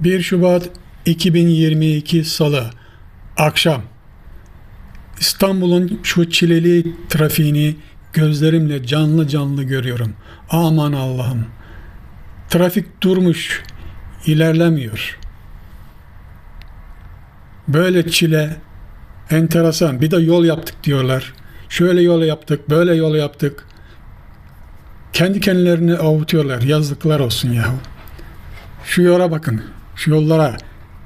1 Şubat 2022 Salı akşam İstanbul'un şu çileli trafiğini gözlerimle canlı canlı görüyorum. Aman Allah'ım. Trafik durmuş, ilerlemiyor. Böyle çile enteresan. Bir de yol yaptık diyorlar. Şöyle yol yaptık, böyle yol yaptık. Kendi kendilerini avutuyorlar. Yazıklar olsun yahu. Şu yola bakın. Şu yollara.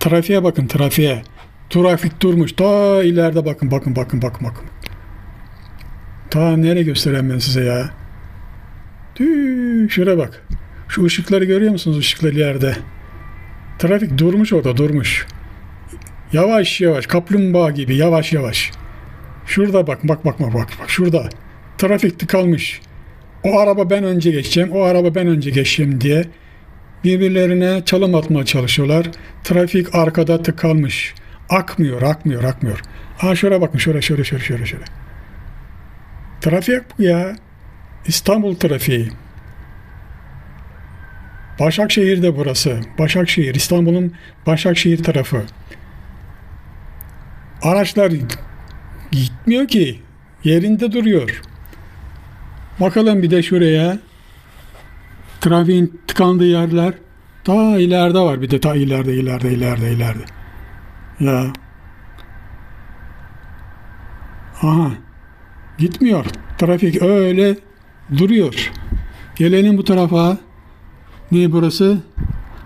Trafiğe bakın trafiğe. Trafik durmuş. Ta ileride bakın bakın bakın bakın bakın. Ta nereye göstereyim ben size ya? Şuraya bak. Şu ışıkları görüyor musunuz ışıkları ileride? Trafik durmuş orada durmuş. Yavaş yavaş kaplumbağa gibi yavaş yavaş. Şurada bak bak bak bak bak bak şurada. Trafik tıkalmış. O araba ben önce geçeceğim, o araba ben önce geçeceğim diye birbirlerine çalım atmaya çalışıyorlar. Trafik arkada tıkalmış. Akmıyor, akmıyor, akmıyor. Ha şöyle bakın, şöyle, şöyle, şöyle, şöyle, şöyle. Trafik bu ya. İstanbul trafiği. Başakşehir'de burası. Başakşehir, İstanbul'un Başakşehir tarafı. Araçlar gitmiyor ki. Yerinde duruyor. Bakalım bir de şuraya. Trafiğin tıkandığı yerler. Ta ileride var bir de ta ileride ileride ileride ileride. Ya. Aha. Gitmiyor. Trafik öyle duruyor. Gelelim bu tarafa. Ne burası?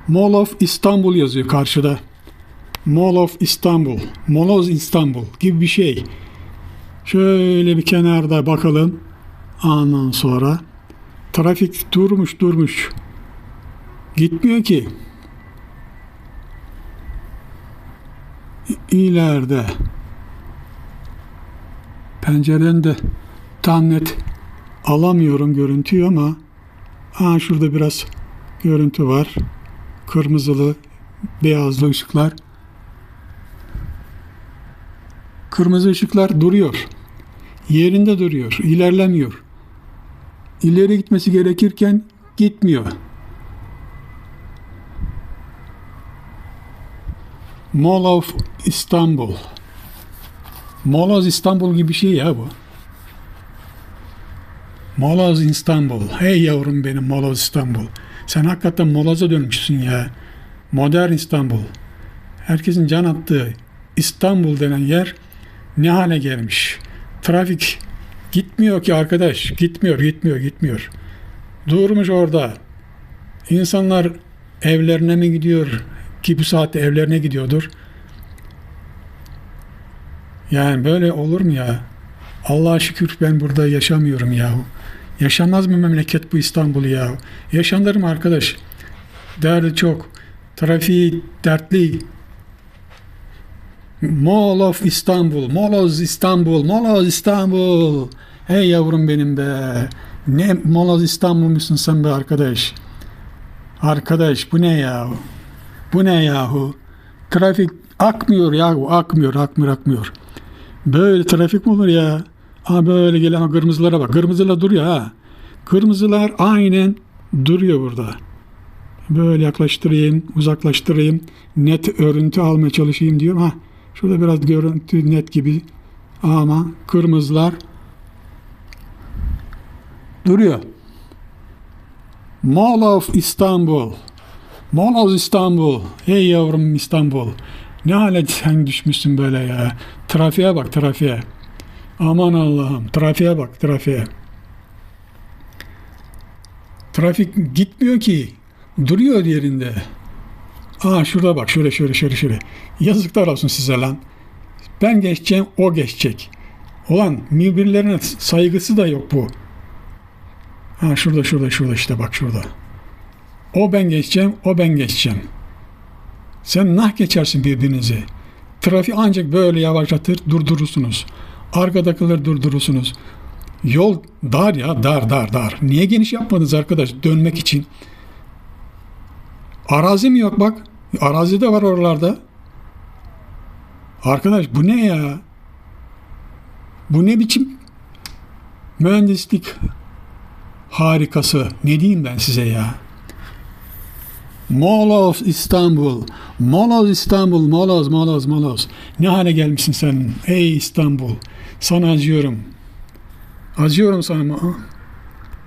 Mall of İstanbul yazıyor karşıda. Mall of İstanbul. Moloz İstanbul gibi bir şey. Şöyle bir kenarda bakalım. Ondan sonra trafik durmuş durmuş. Gitmiyor ki. İleride. Pencereden de tam net alamıyorum görüntüyü ama ha şurada biraz görüntü var. Kırmızılı, beyazlı ışıklar. Kırmızı ışıklar duruyor. Yerinde duruyor, ilerlemiyor. İleri gitmesi gerekirken gitmiyor. Mall of İstanbul. Moloz İstanbul gibi bir şey ya bu. Moloz İstanbul. Hey yavrum benim Moloz İstanbul. Sen hakikaten moloza dönmüşsün ya. Modern İstanbul. Herkesin can attığı İstanbul denen yer ne hale gelmiş. Trafik gitmiyor ki arkadaş. Gitmiyor, gitmiyor, gitmiyor. Durmuş orada. İnsanlar evlerine mi gidiyor ki bu saatte evlerine gidiyordur. Yani böyle olur mu ya? Allah'a şükür ben burada yaşamıyorum yahu. Yaşanmaz mı memleket bu İstanbul yahu? Yaşanır mı arkadaş? Derdi çok. Trafiği dertli. Mall of İstanbul, Moloz İstanbul, Moloz İstanbul. Hey yavrum benim be. Ne Moloz İstanbul musun sen be arkadaş? Arkadaş bu ne yahu? Bu ne yahu? Trafik akmıyor yahu, akmıyor, akmıyor, akmıyor. Böyle trafik mi olur ya? Ha böyle gelen kırmızılara bak. Kırmızılar duruyor ha. Kırmızılar aynen duruyor burada. Böyle yaklaştırayım, uzaklaştırayım. Net örüntü almaya çalışayım diyorum. Ha şurada biraz görüntü net gibi. Ama kırmızılar duruyor. Mall of İstanbul. Mall of İstanbul. Hey yavrum İstanbul. Ne hale sen düşmüşsün böyle ya. Trafiğe bak trafiğe. Aman Allah'ım. Trafiğe bak trafiğe. Trafik gitmiyor ki. Duruyor yerinde. Aa şurada bak şöyle şöyle şöyle şöyle. Yazıklar olsun size lan. Ben geçeceğim o geçecek. Ulan birbirlerine saygısı da yok bu. Ha şurada şurada şurada işte bak şurada. O ben geçeceğim, o ben geçeceğim. Sen nah geçersin birbirinizi. Trafiği ancak böyle yavaşlatır, durdurursunuz. Arkadakileri durdurursunuz. Yol dar ya, dar dar dar. Niye geniş yapmadınız arkadaş dönmek için? Arazi mi yok bak? Arazi de var oralarda. Arkadaş bu ne ya? Bu ne biçim mühendislik harikası? Ne diyeyim ben size ya? Moloz İstanbul. Moloz İstanbul. Moloz, moloz, moloz. Ne hale gelmişsin sen ey İstanbul. Sana acıyorum. Acıyorum sana.